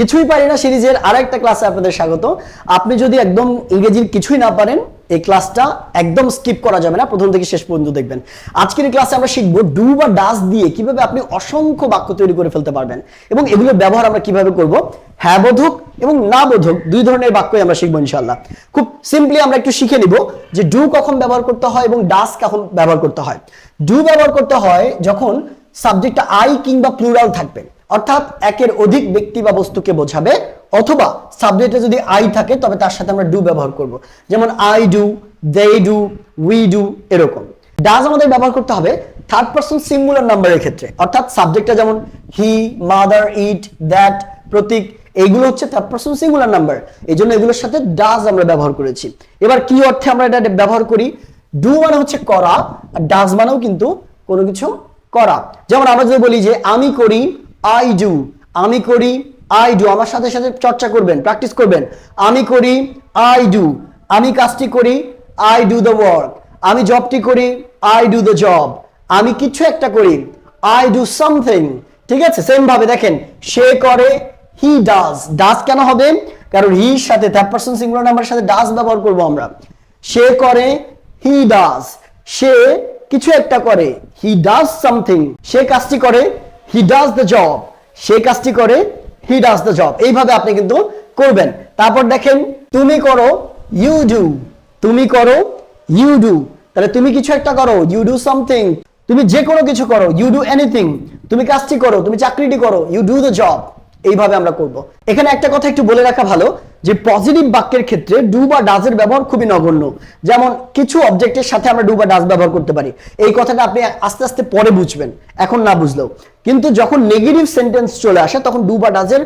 কিছুই পারি না সিরিজের আরেকটা ক্লাসে আপনাদের স্বাগত। আপনি যদি একদম ইংরেজির কিছুই না পারেন, এই ক্লাসটা একদম স্কিপ করা যাবে না, প্রথম থেকে শেষ পর্যন্ত দেখবেন। আজকের ক্লাসে আমরা শিখব ডু বা ডাস দিয়ে কীভাবে আপনি অসংখ্য বাক্য তৈরি করে ফেলতে পারবেন এবং এগুলোর ব্যবহার আমরা কীভাবে করব হ্যাঁ বোধক এবং না বোধক, দুই ধরনের বাক্যই আমরা শিখব ইনশাল্লাহ খুব সিম্পলি আমরা একটু শিখে নিব যে ডু কখন ব্যবহার করতে হয় এবং ডাস কখন ব্যবহার করতে হয়। ডু ব্যবহার করতে হয় যখন সাবজেক্টটা আই কিংবা প্লুরাল থাকবে। অর্থাৎ একের অধিক ব্যক্তি বা বস্তুকে বোঝাবে, অথবা সাবজেক্টে যদি আই থাকে, তবে তার সাথে আমরা ডু ব্যবহার করব। যেমন I do they do we do এরকম। ডাজ আমাদের ব্যবহার করতে হবে থার্ড পার্সন সিঙ্গুলার নাম্বারের ক্ষেত্রে। অর্থাৎ সাবজেক্টটা যেমন হি মাদার ইট দ্যাট প্রতীক এইগুলো হচ্ছে থার্ড পার্সন সিঙ্গুলার নাম্বার এই জন্য এগুলোর সাথে ডাজ আমরা ব্যবহার করেছি। এবার কি অর্থে আমরা এটা ব্যবহার করি? ডু মানে হচ্ছে করা, আর ডাজ মানেও কিন্তু কোনো কিছু করা। যেমন আমরা যদি বলি যে, আমি করি আই ডু আমি করি আই ডু আমার সাথে সাথে চর্চা করবেন প্র্যাকটিস করবেন। আমি করি আই ডু আমি কাজটি করি আই ডু দ্য ওয়ার্ক আমি জবটি করি আই ডু দ্য জব আমি কিছু একটা করি আই ডু সামথিং ঠিক আছে? সেম ভাবে দেখেন, সে করে হি ডাজ ডাজ কেন হবে? কারণ হির সাথে থার্ড পার্সন সিঙ্গুলার নাম্বারের সাথে ডাজ ব্যবহার করব আমরা। সে করে হি ডাজ সে কিছু একটা করে হি ডাজ সামথিং সে কাজটি করে হি ডাজ দ্য জব সে কাজটি করে হি ডাজ দ্য জব এইভাবে আপনি কিন্তু করবেন। তারপর দেখেন, তুমি করো ইউ ডু তুমি করো ইউ ডু তাহলে তুমি কিছু একটা করো ইউ ডু সামথিং তুমি যে কোনো কিছু করো ইউ ডু এনিথিং তুমি কাজটি করো, তুমি চাকরিটি করো ইউ ডু দ্য জব এইভাবে আমরা করব। এখানে একটা কথা একটু বলে রাখা ভালো, যে পজিটিভ বাক্যের ক্ষেত্রে ডু বা ডাজের ব্যবহার খুবই নগণ্য। যেমন, কিছু অবজেক্টের সাথে আমরা ডু বা ডাজ ব্যবহার করতে পারি। এই কথাটা আপনি আস্তে আস্তে পরে বুঝবেন, এখন না বুঝলেও। কিন্তু যখন নেগেটিভ সেন্টেন্স চলে আসে, তখন ডু বা ডাজের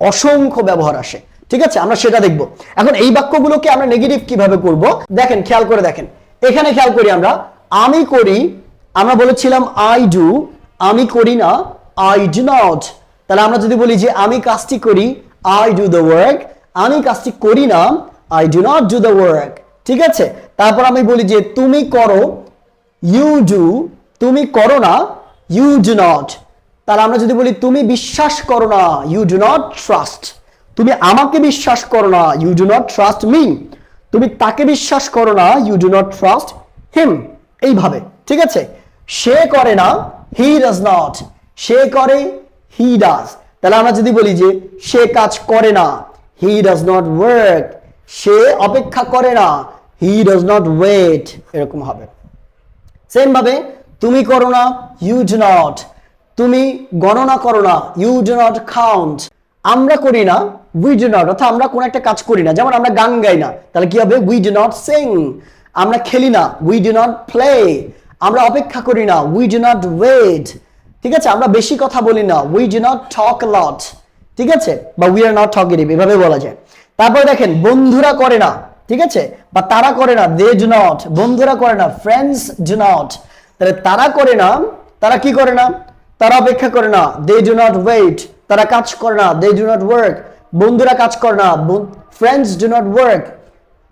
অসংখ্য ব্যবহার আসে। ঠিক আছে? আমরা সেটা দেখব। এখন এই বাক্যগুলোকে আমরা নেগেটিভ কীভাবে করব? দেখেন, খেয়াল করে দেখেন। এখানে খেয়াল করি আমরা, আমি করি, আমরা বলেছিলাম আই ডু আমি করি না আই ডু নট তাহলে আমরা যদি বলি যে আমি কাজটি করি আই ডু দ্য ওয়ার্ক আমি কাজটি করি না I do not do the work ঠিক আছে? তারপর আমি বলি যে তুমি করো ইউ ডু তুমি করো না ইউ ডু নট তাহলে আমরা যদি বলি তুমি বিশ্বাস করো না ইউ ডু নট ট্রাস্ট তুমি আমাকে বিশ্বাস করো না you do not trust me তুমি তাকে বিশ্বাস করো না you do not trust him এইভাবে, ঠিক আছে? সে করে না হি ডাজ নট সে করে হি ডাজ তাহলে আমরা যদি বলি যে সে কাজ করে না হি ডাজ নট ওয়ার্ক সে অপেক্ষা করে না হি ডাজ নট ওয়েট এরকম হবে। সেম ভাবে তুমি করো না ইউ ডু নট তুমি গণনা করো না ইউ ডু নট কাউন্ট আমরা করি না উই ডু নট অর্থাৎ আমরা কোনো একটা কাজ করি না। যেমন আমরা গান গাই না, তাহলে কি হবে? উই ডু নট সিং আমরা খেলি না উই ডু নট প্লে আমরা অপেক্ষা করি না উই ডু নট ওয়েট ঠিক আছে? আমরা বেশি কথা বলি না। We do not talk lot ঠিক আছে? বা উই আর নট টকিটিভ এভাবে বলা যায়। তারপরে দেখেন, বন্ধুরা করে না। ঠিক আছে? বা তারা করে না দে ডু নট বন্ধুরা করে না ফ্রেন্ডস ডু নট তাহলে তারা করে না, তারা কি করে না? তারা অপেক্ষা করে না। দে ডু নট ওয়েট তারা কাজ করে না দে ডু নট ওয়ার্ক বন্ধুরা কাজ করে না ফ্রেন্ডস ডু নট ওয়ার্ক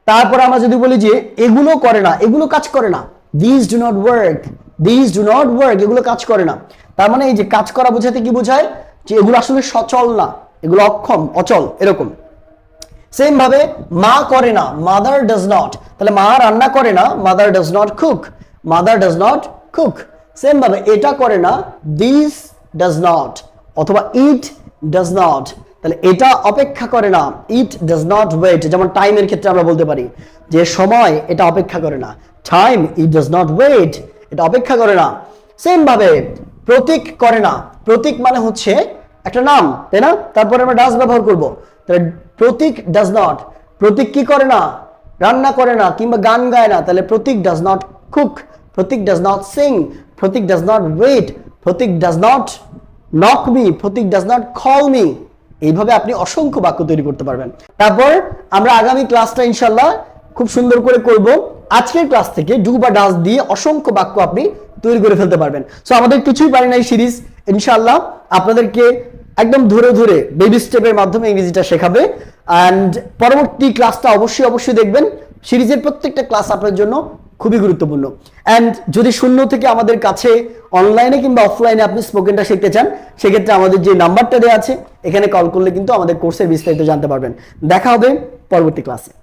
তারপর আমরা যদি বলি যে, এগুলো করে না, এগুলো কাজ করে না। This do not work this do not work এগুলো কাজ করে না। তার মানে এই যে কাজ করা বোঝাতে কি বোঝায়? যে এগুলো আসলে সচল না, এগুলো অক্ষম, অচল, এরকম। সেম ভাবে মা করে না মাদার ডাজ নট তাহলে মা রান্না করে না mother does not cook mother does not cook same ভাবে এটা করে না দিস ডাজ নট অথবা ইট ডাজ নট তাহলে এটা অপেক্ষা করে না ইট ডাজ নট ওয়েট যেমন টাইমের ক্ষেত্রে আমরা বলতে পারি যে সময় এটা অপেক্ষা করে না। Time it does not wait এটা অপেক্ষা করে না। সেম ভাবে প্রতীক করে না। প্রতীক মানে হচ্ছে একটা নাম, তাই না? তারপরে আমরা ডাজ ব্যবহার করব। তাহলে প্রতীক ডাজ নট প্রতীক কি করে না? রান্না করে না, কিংবা গান গায় না। তাহলে Pratik does not cook Pratik does not sing Pratik does not wait Pratik does not knock me Pratik does not call me এইভাবে আপনি অসংখ্য বাক্য তৈরি করতে পারবেন। তারপর আমরা আগামী ক্লাসটা ইনশাল্লাহ খুব সুন্দর করে করব। আজকের ক্লাস থেকে ডু বা ডাস দিয়ে অসংখ্য বাক্য আপনি তৈরি করে ফেলতে পারবেন। সো আমাদের কিছুই পারি না এই সিরিজ ইনশাল্লাহ আপনাদেরকে একদম ধরে ধরে বেবি স্টেপের মাধ্যমে ইংরেজিটা শেখাবে। অ্যান্ড পরবর্তী ক্লাসটা অবশ্যই অবশ্যই দেখবেন। সিরিজের প্রত্যেকটা ক্লাস আপনার জন্য খুবই গুরুত্বপূর্ণ। অ্যান্ড যদি শূন্য থেকে আমাদের কাছে অনলাইনে কিংবা অফলাইনে আপনি স্পোকেনটা শিখতে চান, সেক্ষেত্রে আমাদের যে নাম্বারটা দেওয়া আছে, এখানে কল করলে কিন্তু আমাদের কোর্সের বিস্তারিত জানতে পারবেন। দেখা হবে পরবর্তী ক্লাসে